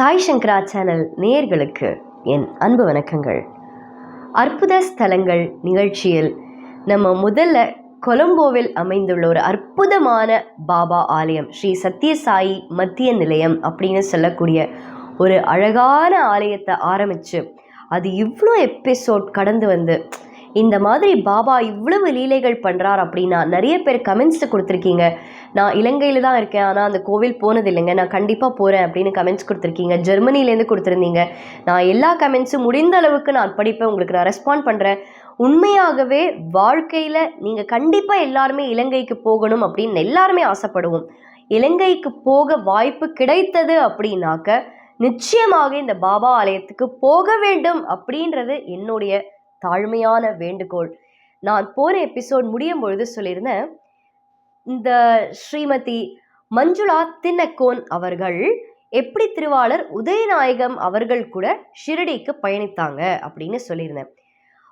சாய் சங்கரா channel நேயர்களுக்கு என் அன்பு வணக்கங்கள். அற்புத ஸ்தலங்கள் நிகழ்ச்சியில் நம்ம முதல்ல கொலம்போவில் அமைந்துள்ள ஒரு அற்புதமான பாபா ஆலயம் ஸ்ரீ சத்யசாயி மத்திய நிலையம் அப்படின்னு சொல்லக்கூடிய ஒரு அழகான ஆலயத்தை ஆரம்பித்து அது இவ்வளோ எபிசோட் கடந்து வந்து இந்த மாதிரி பாபா இவ்வளவு லீலைகள் பண்ணுறார் அப்படின்னா நிறைய பேர் கமெண்ட்ஸ் கொடுத்துருக்கீங்க. நான் இலங்கையில் தான் இருக்கேன் ஆனால் அந்த கோவில் போனது இல்லைங்க நான் கண்டிப்பாக போகிறேன் அப்படின்னு கமெண்ட்ஸ் கொடுத்துருக்கீங்க. ஜெர்மனிலேருந்து கொடுத்துருந்தீங்க. நான் எல்லா கமெண்ட்ஸும் முடிந்த அளவுக்கு நான் படிப்பேன் உங்களுக்கு நான் ரெஸ்பாண்ட் பண்ணுறேன் உண்மையாகவே வாழ்க்கையில் நீங்கள் கண்டிப்பாக எல்லாருமே இலங்கைக்கு போகணும் அப்படின்னு எல்லாருமே ஆசைப்படுவோம். இலங்கைக்கு போக வாய்ப்பு கிடைத்தது அப்படின்னாக்க நிச்சயமாக இந்த பாபா ஆலயத்துக்கு போக வேண்டும் அப்படின்றது என்னுடைய தாழ்மையான வேண்டுகோள். நான் போன எபிசோட் முடியும் பொழுது சொல்லியிருந்தேன் இந்த ஸ்ரீமதி மஞ்சுளா தின்னக்கோன் அவர்கள் எப்படி திருவாளர் உதயநாயகம் அவர்கள் கூட ஷிரடிக்கு பயணித்தாங்க அப்படின்னு சொல்லியிருந்தேன்.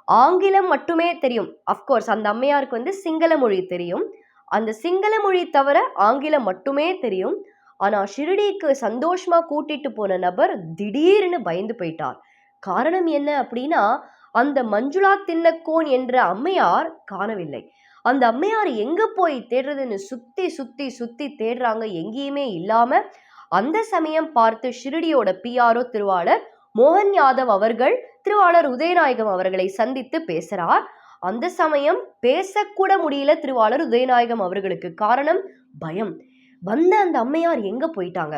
ஆங்கிலம் மட்டுமே தெரியும். அஃப்கோர்ஸ் அந்த அம்மையாருக்கு வந்து சிங்கள மொழி தெரியும். அந்த சிங்கள மொழி தவிர ஆங்கிலம் மட்டுமே தெரியும். ஆனால் ஷிரடிக்கு சந்தோஷமாக கூட்டிட்டு போன நபர் திடீர்னு பயந்து போயிட்டார். காரணம் என்ன அப்படின்னா அந்த மஞ்சுளா தின்னக்கோன் என்ற அம்மையார் காணவில்லை. அந்த அம்மையார் எங்க போய் தேடுறதுன்னு சுத்தி சுத்தி சுத்தி தேடுறாங்க எங்கேயுமே இல்லாம அந்த சமயம் பார்த்து ஷிரடியோட பிஆர்ஓ திருவாளர் மோகன் யாதவ் அவர்கள் திருவாளர் உதயநாயகம் அவர்களை சந்தித்து பேசுறார். அந்த சமயம் பேசக்கூட முடியல திருவாளர் உதயநாயகம் அவர்களுக்கு காரணம் பயம். வந்த அந்த அம்மையார் எங்க போயிட்டாங்க?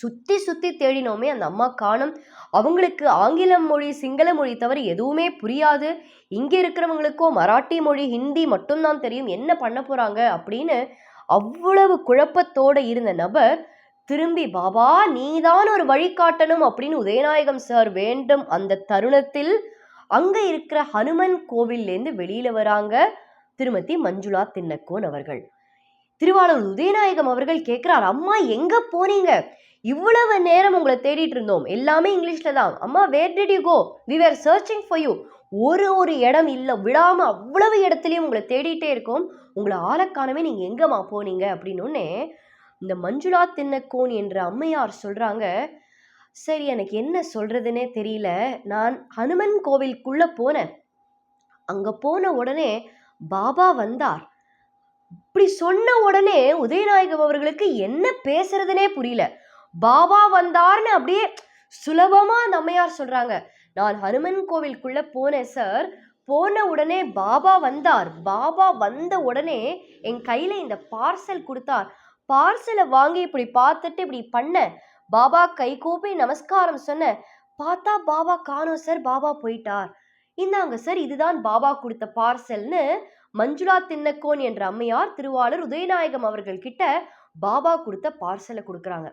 சுற்றி சுற்றி தேடினோமே அந்த அம்மா காணும். அவங்களுக்கு ஆங்கிலம் மொழி சிங்கள மொழி தவிர எதுவுமே புரியாது. இங்கே இருக்கிறவங்களுக்கோ மராட்டி மொழி ஹிந்தி மட்டும்தான் தெரியும். என்ன பண்ண போகிறாங்க அப்படின்னு அவ்வளவு குழப்பத்தோடு இருந்த நபர் திரும்பி பாபா நீதான் ஒரு வழிகாட்டணும் அப்படின்னு உதயநாயகம் சார் வேண்டும் அந்த தருணத்தில் அங்கே இருக்கிற ஹனுமன் கோவில்லேருந்து வெளியில் வராங்க திருமதி மஞ்சுளா தின்னக்கோன் அவர்கள். திருவாளூர் உதயநாயகம் அவர்கள் கேட்கிறார் அம்மா எங்க போனீங்க? இவ்வளவு நேரம் உங்களை தேடிட்டு இருந்தோம். எல்லாமே இங்கிலீஷில் தான். அம்மா where did you go we were searching for you ஒரு ஒரு இடம் இல்லை. விடாமல் அவ்வளவு இடத்துலையும் உங்களை தேடிட்டே இருக்கோம். உங்களை ஆளக்கானவே நீங்கள் எங்கேம்மா போனீங்க? அப்படின்னோடனே இந்த மஞ்சுளா தின்னக்கோன் என்ற அம்மையார் சொல்கிறாங்க சரி எனக்கு என்ன சொல்கிறதுனே தெரியல. நான் ஹனுமன் கோவிலுக்குள்ளே போனேன். அங்கே போன உடனே பாபா வந்தார். இப்படி சொன்ன உடனே உதயநாயகம் அவர்களுக்கு என்ன பேசுறதுனே புரியல. பாபா வந்தார்னு அப்படியே சுலபமா அந்த அம்மையார் சொல்றாங்க. நான் ஹனுமன் கோவிலுக்குள்ள போனேன் சார். போன உடனே பாபா வந்தார். பாபா வந்த உடனே என் கையில இந்த பார்சல் கொடுத்தார். பார்சலை வாங்கி இப்படி பார்த்துட்டு இப்படி பண்ண. பாபா கை கூப்பி நமஸ்காரம் சொன்ன. பார்த்தா பாபா காணோம் சார். பாபா போயிட்டார். இந்தாங்க சார். இதுதான் பாபா கொடுத்த பார்சல்னு மஞ்சுளா தின்னக்கோன் என்ற அம்மையார் திருவாளர் உதயநாயகம் அவர்கள் கிட்ட பாபா கொடுத்த பார்சலை கொடுக்குறாங்க.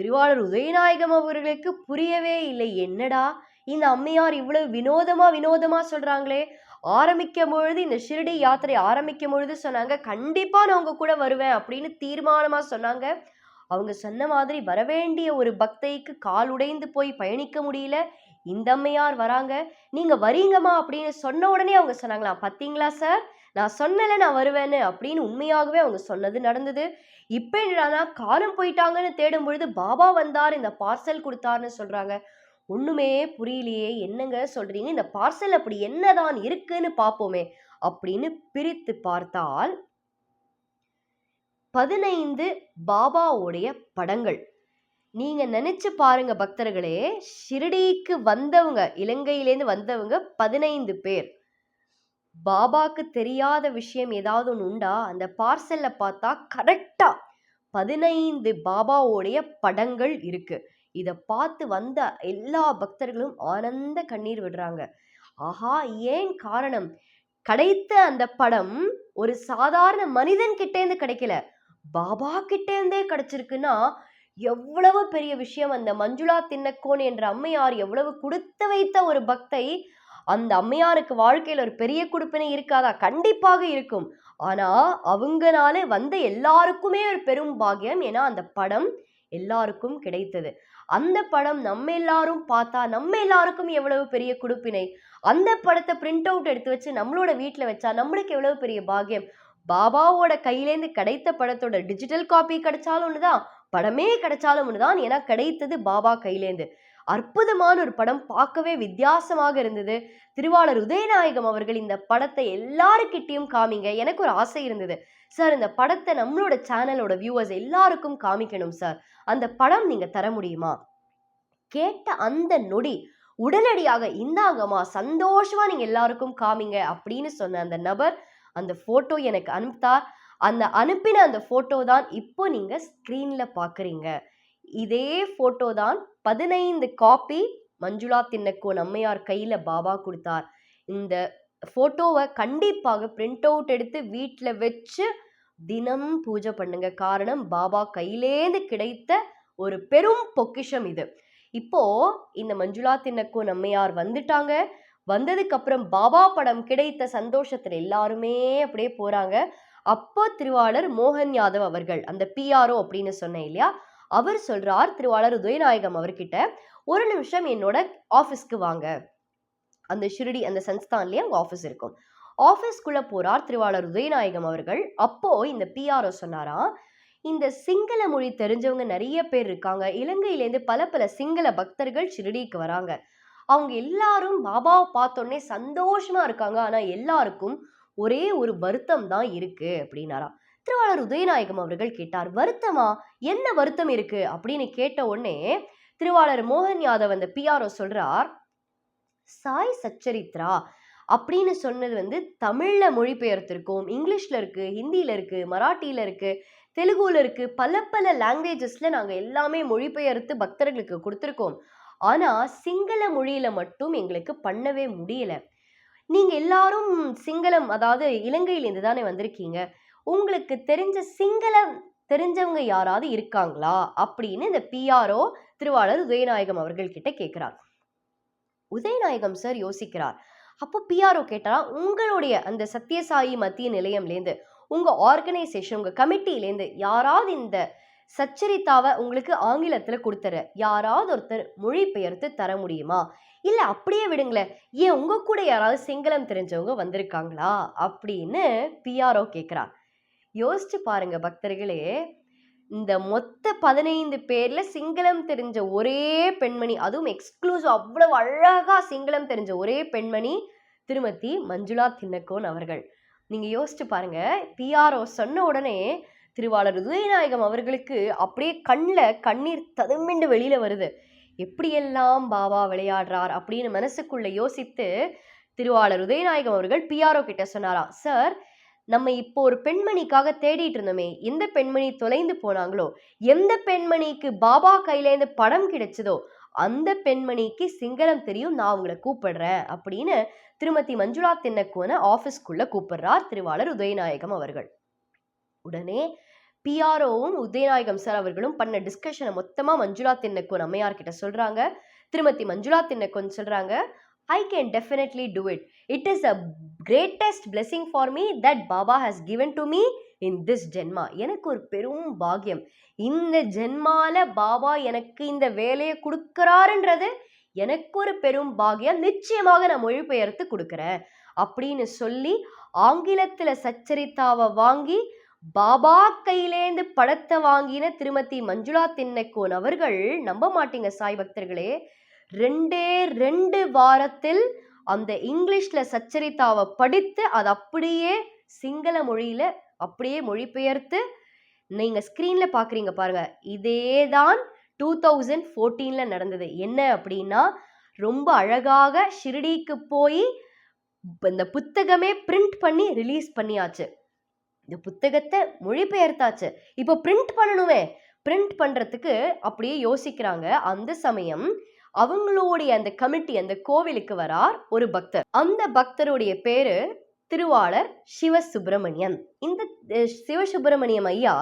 திருவாளர் உதயநாயகம் அவர்களுக்கு புரியவே இல்லை. என்னடா? இந்த அம்மையார் இவ்வளவு வினோதமா வினோதமா சொல்றாங்களே. ஆரம்பிக்கும் பொழுது இந்த ஷிரடி யாத்திரை ஆரம்பிக்கும் பொழுது சொன்னாங்க கண்டிப்பா நான் உங்க கூட வருவேன் அப்படின்னு தீர்மானமா சொன்னாங்க. அவங்க சொன்ன மாதிரி வரவேண்டிய ஒரு பக்தைக்கு கால் உடைந்து போய் பயணிக்க முடியல. இந்த அம்மையார் வராங்க. நீங்க வரீங்கம்மா அப்படின்னு சொன்ன உடனே அவங்க சொன்னாங்களா பார்த்தீங்களா சார்? நான் சொன்னல நான் வருவேன்னு அப்படின்னு உண்மையாகவே அவங்க சொன்னது நடந்தது. இப்போ என்னடானா காலம் போயிட்டாங்கன்னு தேடும் பொழுது பாபா வந்தார் இந்த பார்சல் கொடுத்தாருன்னு சொல்கிறாங்க ஒன்றுமே புரியலையே என்னங்க சொல்கிறீங்க இந்த பார்சல் அப்படி என்னதான் இருக்குன்னு பார்ப்போமே அப்படின்னு பிரித்து பார்த்தால் பதினைந்து பாபாவுடைய படங்கள். நீங்க நினைச்சு பாருங்க பக்தர்களே ஷிரடிக்கு வந்தவங்க இலங்கையிலேருந்து வந்தவங்க பதினைந்து பேர். பாபாக்கு தெரியாத விஷயம் ஏதாவது ஒன்று உண்டா? அந்த பார்சல்ல பார்த்தா கரெக்டாக பதினைந்து பாபாவோடைய படங்கள் இருக்கு. இதை பார்த்து வந்த எல்லா பக்தர்களும் ஆனந்த கண்ணீர் விடுறாங்க. ஆஹா ஏன் காரணம்? கிடைத்த அந்த படம் ஒரு சாதாரண மனிதன் கிட்டேருந்து கிடைக்கல. பாபா கிட்டேருந்தே கிடைச்சிருக்குன்னா எவ்வளவு பெரிய விஷயம்? அந்த மஞ்சுளா தின்னக்கோன் என்ற அம்மையார் எவ்வளவு கொடுத்து வைத்த ஒரு பக்தை அந்த அம்மையாருக்கு வாழ்க்கையில் ஒரு பெரிய கொடுப்பினை இருக்காதா? கண்டிப்பாக இருக்கும். ஆனால் அவங்கனால வந்த எல்லாருக்குமே ஒரு பெரும் பாக்கியம். ஏன்னா அந்த படம் எல்லாருக்கும் கிடைத்தது. அந்த படம் நம்ம எல்லாரும் பார்த்தா நம்ம எல்லாருக்கும் எவ்வளவு பெரிய கொடுப்பினை? அந்த படத்தை பிரிண்ட் அவுட் எடுத்து வச்சு நம்மளோட வீட்டில் வச்சா நம்மளுக்கு எவ்வளவு பெரிய பாக்கியம்? பாபாவோட கையிலேருந்து கிடைத்த படத்தோட டிஜிட்டல் காப்பி கிடைச்சாலும் ஒன்று தான் படமே கிடைச்சாலும் ஒன்று தான் ஏன்னா கிடைத்தது பாபா கையிலேருந்து அற்புதமான ஒரு படம் பார்க்கவே வித்தியாசமாக இருந்தது. திருவாளர் உதயநாயகம் அவர்கள் இந்த படத்தை எல்லாருக்கிட்டேயும் காமிங்க. எனக்கு ஒரு ஆசை இருந்தது. சார் இந்த படத்தை நம்மளோட சேனலோட வியூவர்ஸ் எல்லாருக்கும் காமிக்கணும் சார். அந்த படம் நீங்க தர முடியுமா? கேட்ட அந்த நொடி உடனடியாக இந்தாங்கம்மா சந்தோஷமா நீங்க எல்லாருக்கும் காமிங்க அப்படின்னு சொன்ன அந்த நபர் அந்த போட்டோ எனக்கு அனுப்பித்தார். அந்த அனுப்பின அந்த போட்டோ தான் இப்போ நீங்க ஸ்கிரீன்ல பாக்குறீங்க. இதே ஃபோட்டோ தான் பதினைந்து காப்பி மஞ்சுளா தின்னக்கோ நம்மையார் கையில் பாபா கொடுத்தார். இந்த ஃபோட்டோவை கண்டிப்பாக பிரிண்ட் அவுட் எடுத்து வீட்டில் வச்சு தினம் பூஜை பண்ணுங்க. காரணம் பாபா கையிலேந்து கிடைத்த ஒரு பெரும் பொக்கிஷம் இது. இப்போ இந்த மஞ்சுளா தின்னக்கோ நம்மையார் வந்துட்டாங்க. வந்ததுக்கு அப்புறம் பாபா படம் கிடைத்த சந்தோஷத்தில் எல்லாருமே அப்படியே போறாங்க. அப்போ திருவாளர் மோகன் யாதவ் அவர்கள் அந்த பிஆர்ஓ அப்படின்னு சொன்னேன் இல்லையா? அவர் சொல்றார் திருவாளர் உதயநாயகம் அவர்கிட்ட ஒரு நிமிஷம் என்னோட ஆஃபீஸ்க்கு வாங்க. அந்த ஷிரடி அந்த சன்ஸ்தான்லயே அவங்க ஆஃபீஸ் இருக்கும். ஆஃபீஸ்க்குள்ளே போறார் திருவாளர் உதயநாயகம் அவர்கள். அப்போ இந்த பிஆர்ஓ சொன்னாராம் இந்த சிங்கள மொழி தெரிஞ்சவங்க நிறைய பேர் இருக்காங்க. இலங்கையிலேருந்து பல பல சிங்கள பக்தர்கள் ஷிரடிக்கு வராங்க. அவங்க எல்லாரும் பாபாவை பார்த்தோன்னே சந்தோஷமா இருக்காங்க. ஆனா எல்லாருக்கும் ஒரே ஒரு வருத்தம் தான் இருக்கு. அப்படின்னாராம். திருவாளர் உதயநாயகம் அவர்கள் கேட்டார் வருத்தமா? என்ன வருத்தம் இருக்கு? அப்படின்னு கேட்ட உடனே திருவாளர் மோகன் யாதவ் அந்த பிஆர்ஓ சொல்றார் சாய் சச்சரித்ரா அப்படின்னு சொன்னது வந்து தமிழ்ல மொழிபெயர்த்திருக்கோம் இங்கிலீஷ்ல இருக்கு ஹிந்தியில இருக்கு மராட்டியில இருக்கு தெலுங்குல இருக்கு பல பல லாங்குவேஜஸ்ல நாங்க எல்லாமே மொழிபெயர்த்து பக்தர்களுக்கு கொடுத்துருக்கோம். ஆனா சிங்கள மொழியில மட்டும் எங்களுக்கு பண்ணவே முடியல. நீங்க எல்லாரும் சிங்களம் அதாவது இலங்கையிலேருந்து தானே வந்திருக்கீங்க. உங்களுக்கு தெரிஞ்ச சிங்களம் தெரிஞ்சவங்க யாராவது இருக்காங்களா? அப்படின்னு இந்த பிஆர்ஓ திருவாளர் உதயநாயகம் அவர்கள் கிட்ட கேட்கிறார் உதயநாயகம் சார் யோசிக்கிறார். அப்போ பிஆர்ஓ கேட்டா உங்களுடைய அந்த சத்யசாயி மத்திய நிலையம்லேருந்து உங்கள் ஆர்கனைசேஷன் உங்கள் கமிட்டிலேருந்து யாராவது இந்த சச்சரித்தாவை உங்களுக்கு ஆங்கிலத்தில் கொடுத்துற யாராவது ஒருத்தர் மொழிபெயர்த்து தர முடியுமா? இல்லை அப்படியே விடுங்களேன் ஏன் உங்கள் கூட யாராவது சிங்களம் தெரிஞ்சவங்க வந்திருக்காங்களா? அப்படின்னு பிஆர்ஓ கேட்குறார் யோசிச்சு பாருங்க பக்தர்களே. இந்த மொத்த பதினைந்து பேர்ல சிங்களம் தெரிஞ்ச ஒரே பெண்மணி அதுவும் எக்ஸ்க்ளூசிவ் அவ்வளவு அழகா சிங்களம் தெரிஞ்ச ஒரே பெண்மணி திருமதி மஞ்சுளா தின்னக்கோன் அவர்கள். நீங்க யோசிச்சு பாருங்க பிஆர்ஓ சொன்ன உடனே திருவாளர் உதயநாயகம் அவர்களுக்கு அப்படியே கண்ணில் கண்ணீர் ததும்பிண்டு வெளியில வருது. எப்படியெல்லாம் பாபா விளையாடுறார் அப்படின்னு மனசுக்குள்ள யோசித்து திருவாளர் உதயநாயகம் அவர்கள் பிஆர்ஓ கிட்ட சொன்னாராம் சார் நம்ம இப்போ ஒரு பெண்மணிக்காக தேடிட்டு இருந்தோமே எந்த பெண்மணி தொலைந்து போனாங்களோ எந்த பெண்மணிக்கு பாபா கையிலேருந்து படம் கிடைச்சதோ அந்த பெண்மணிக்கு சிங்களம் தெரியும் நான் உங்களை கூப்பிடுறேன் அப்படின்னு திருமதி மஞ்சுளா தின்னக்கோன ஆஃபீஸ்க்குள்ள கூப்பிடுறார் திருவாளர் உதயநாயகம் அவர்கள். உடனே பிஆர்ஓவும் உதயநாயகம் சார் அவர்களும் பண்ண டிஸ்கஷனை மொத்தமாக மஞ்சுளா தின்னக்கோன் அம்மையார் கிட்ட திருமதி மஞ்சுளா தின்னக்கோன் சொல்கிறாங்க I can definitely do it it is a greatest blessing for me that Baba has given to me in this janma எனக்கு ஒரு பெரும் பாக்கியம். இந்த ஜென்மால பாபா எனக்கு இந்த வேலையை கொடுக்குறாருன்றது எனக்கு ஒரு பெரும் பாக்கியம். நிச்சயமாக நான் மொழிபெயர்த்து கொடுக்குறேன். அப்படின்னு சொல்லி ஆங்கிலத்தில் சச்சரித்தாவை வாங்கி பாபா கையிலேந்து படத்தை வாங்கின திருமதி மஞ்சுளா தின்னக்கோன் அவர்கள் நம்ப மாட்டீங்க சாய் பக்தர்களே. ரெண்டே ரெண்டு வாரத்தில் அந்த இங்கிலீஷில் சச்சரித்தாவை படித்து அது அப்படியே சிங்கள மொழியில் அப்படியே மொழிபெயர்த்து நீங்கள் ஸ்க்ரீனில் பார்க்குறீங்க பாருங்கள் இதே தான் டூ தௌசண்ட் ஃபோர்டீனில் நடந்தது. என்ன அப்படின்னா ரொம்ப அழகாக ஷிரடிக்கு போய் இந்த புத்தகமே பிரிண்ட் பண்ணி ரிலீஸ் பண்ணியாச்சு. இந்த புத்தகத்தை மொழிபெயர்த்தாச்சு. இப்போ பிரிண்ட் பண்ணணுமே. பிரிண்ட் பண்ணுறதுக்கு அப்படியே யோசிக்கிறாங்க. அந்த சமயம் அவங்களுடைய அந்த கமிட்டி அந்த கோவிலுக்கு வரார் ஒரு பக்தர். அந்த பக்தருடைய பேரு திருவாளர் சிவசுப்பிரமணியம் இந்த சிவசுப்பிரமணியம் ஐயா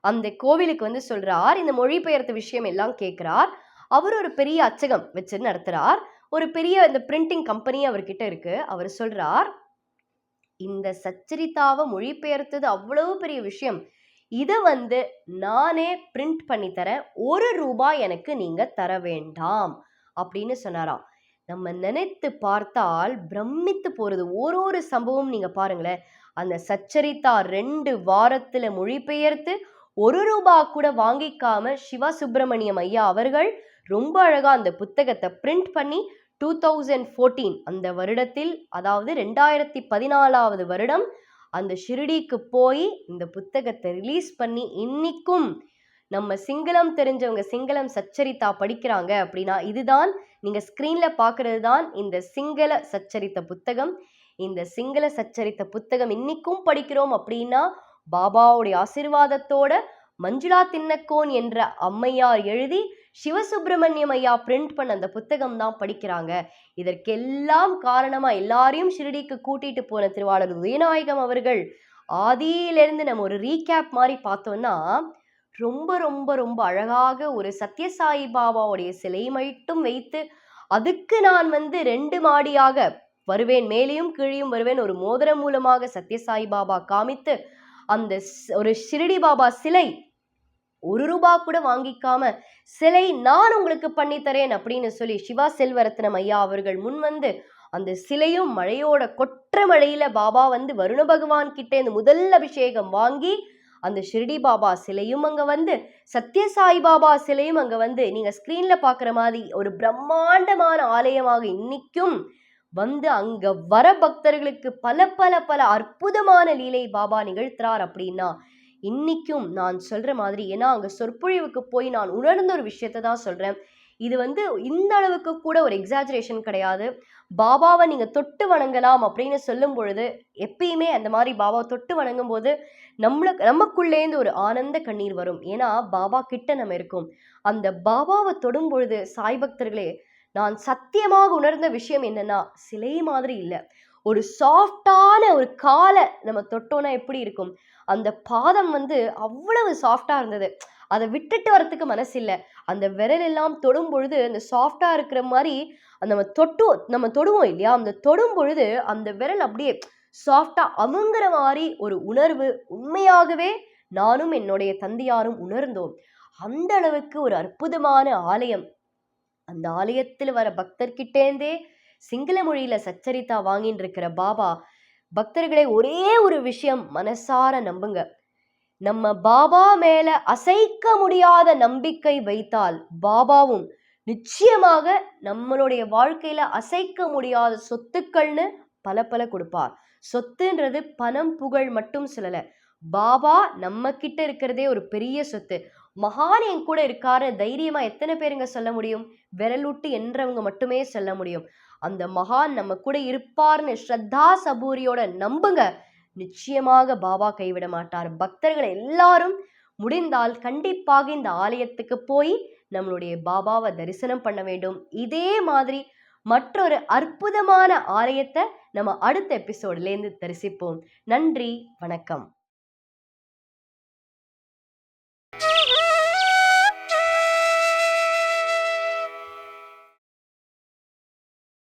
அந்த கோவிலுக்கு வந்து சொல்றார் இந்த மொழிபெயர்த்த விஷயம் எல்லாம் கேட்கிறார். அவர் ஒரு பெரிய அச்சகம் வச்சு நடத்துறார். ஒரு பெரிய இந்த பிரிண்டிங் கம்பெனி அவர்கிட்ட இருக்கு. அவர் சொல்றார் இந்த சச்சரித்தாவை மொழிபெயர்த்தது அவ்வளவு பெரிய விஷயம். இதை வந்து நானே பிரிண்ட் பண்ணி தரேன் ஒரு ரூபாய் எனக்கு நீங்க தர வேண்டாம் அப்படின்னு சொன்னாராம். நம்ம நினைத்து பார்த்தால் பிரமித்து போறது ஒரு ஒரு சம்பவம் நீங்க பாருங்களேன். அந்த சச்சரித்தா ரெண்டு வாரத்துல மொழிபெயர்த்து ஒரு ரூபா கூட வாங்கிக்காம சிவா சுப்பிரமணியம் ஐயா அவர்கள் ரொம்ப அழகா அந்த புத்தகத்தை பிரிண்ட் பண்ணி டூ தௌசண்ட் ஃபோர்டீன் அந்த வருடத்தில் அதாவது ரெண்டாயிரத்தி பதினாலாவது வருடம் அந்த ஷிரடிக்கு போய் இந்த புத்தகத்தை ரிலீஸ் பண்ணி இன்னிக்கும் நம்ம சிங்களம் தெரிஞ்சவங்க சிங்களம் சச்சரித்தா படிக்கிறாங்க அப்படின்னா இதுதான் நீங்க ஸ்க்ரீனில் பார்க்கறது தான் இந்த சிங்கள சச்சரித்த புத்தகம். இந்த சிங்கள சச்சரித்த புத்தகம் இன்னிக்கும் படிக்கிறோம் அப்படின்னா பாபாவுடைய ஆசிர்வாதத்தோட மஞ்சுளா தின்னக்கோன் என்ற அம்மையார் எழுதி சிவசுப்பிரமணியம் ஐயா பிரிண்ட் பண்ண அந்த புத்தகம் தான் படிக்கிறாங்க. இதற்கெல்லாம் காரணமா எல்லாரையும் ஷிரடிக்கு கூட்டிட்டு போன திருவாளர் உதயநாயகம் அவர்கள். ஆதியிலிருந்து நம்ம ஒரு ரீகேப் மாதிரி பார்த்தோம்னா ரொம்ப ரொம்ப ரொம்ப அழகாக ஒரு சத்யசாயி பாபாவுடைய சிலை மட்டும் வைத்து அதுக்கு நான் வந்து ரெண்டு மாடியாக வருவேன் மேலேயும் கீழையும் வருவேன் ஒரு மோதிரம் மூலமாக சத்யசாயி பாபா காமித்து அந்த ஸ்- ஒரு ஷிரடி பாபா சிலை ஒரு ரூபா கூட வாங்கிக்காம சிலை நான் உங்களுக்கு பண்ணி தரேன் அப்படின்னு சொல்லி சிவா செல்வரத்னம் ஐயா அவர்கள் முன் வந்து அந்த சிலையும் மழையோட கொற்ற மழையில பாபா வந்து வருண பகவான் கிட்டே இந்த முதல் அபிஷேகம் வாங்கி அந்த ஷிரடி பாபா சிலையும் அங்க வந்து சத்யசாய் பாபா சிலையும் அங்க வந்து நீங்க ஸ்கிரீன்ல பாக்குற மாதிரி ஒரு பிரம்மாண்டமான ஆலயமாக இன்னைக்கும் வந்து அங்க வர பக்தர்களுக்கு பல பல பல அற்புதமான லீலை பாபா நிகழ்த்துறார் அப்படின்னா இன்னைக்கும் நான் சொல்ற மாதிரி ஏன்னா அங்க சொற்பொழிவுக்கு போய் நான் உணர்ந்த ஒரு விஷயத்தை தான் சொல்றேன். இது வந்து இந்த அளவுக்கு கூட ஒரு எக்ஸாஜரேஷன் கிடையாது. பாபாவை நீங்க தொட்டு வணங்கலாம் அப்படின்னு சொல்லும் பொழுது எப்பயுமே அந்த மாதிரி பாபாவை தொட்டு வணங்கும் போது நம்மளுக்கு நமக்குள்ளேந்து ஒரு ஆனந்த கண்ணீர் வரும். ஏன்னா பாபா கிட்ட நம்ம இருக்கோம். அந்த பாபாவை தொடும் பொழுது சாய் பக்தர்களே நான் சத்தியமாக உணர்ந்த விஷயம் என்னன்னா சிலை மாதிரி இல்லை. ஒரு சாஃப்டான ஒரு காலை நம்ம தொட்டோன்னா எப்படி இருக்கும்? அந்த பாதம் வந்து அவ்வளவு சாஃப்டாக இருந்தது. அதை விட்டுட்டு வரத்துக்கு மனசு இல்லை அந்த விரல் எல்லாம் தொடும் பொழுது அந்த சாஃப்டாக இருக்கிற மாதிரி அந்த நம்ம தொட்டு நம்ம தொடுவோம் இல்லையா? அந்த தொடும் பொழுது அந்த விரல் அப்படியே சாஃப்டாக அமுங்குற மாதிரி ஒரு உணர்வு உண்மையாகவே நானும் என்னுடைய தந்தையாரும் உணர்ந்தோம். அந்த அளவுக்கு ஒரு அற்புதமான ஆலயம். அந்த ஆலயத்தில் வர பக்தர்கிட்டேந்தே சிங்கள மொழியில சச்சரித்தா வாங்கிட்டு இருக்கிற பாபா பக்தர்களை ஒரே ஒரு விஷயம் மனசார நம்புங்க. நம்ம பாபா மேல அசைக்க முடியாத நம்பிக்கை வைத்தால் பாபாவும் நிச்சயமாக நம்மளுடைய வாழ்க்கையில அசைக்க முடியாத சொத்துக்கள்னு பல பல கொடுப்பார். சொத்துன்றது பணம் புகழ் மட்டும் சொல்லல. பாபா நம்ம கிட்ட இருக்கிறதே ஒரு பெரிய சொத்து. மகான் என் கூட இருக்காரு தைரியமா எத்தனை பேருங்க சொல்ல முடியும்? விரலுட்டு என்றவங்க மட்டுமே சொல்ல முடியும். அந்த மகான் நம்ம கூட இருப்பார்னு ஸ்ரத்தா சபூரியோட நம்புங்க. நிச்சயமாக பாபா கைவிட மாட்டார். பக்தர்கள் எல்லாரும் முடிந்தால் கண்டிப்பாக இந்த ஆலயத்துக்கு போய் நம்மளுடைய பாபாவை தரிசனம் பண்ண வேண்டும். இதே மாதிரி மற்றொரு அற்புதமான ஆலயத்தை நம்ம அடுத்த எபிசோட்லேருந்து தரிசிப்போம். நன்றி வணக்கம்.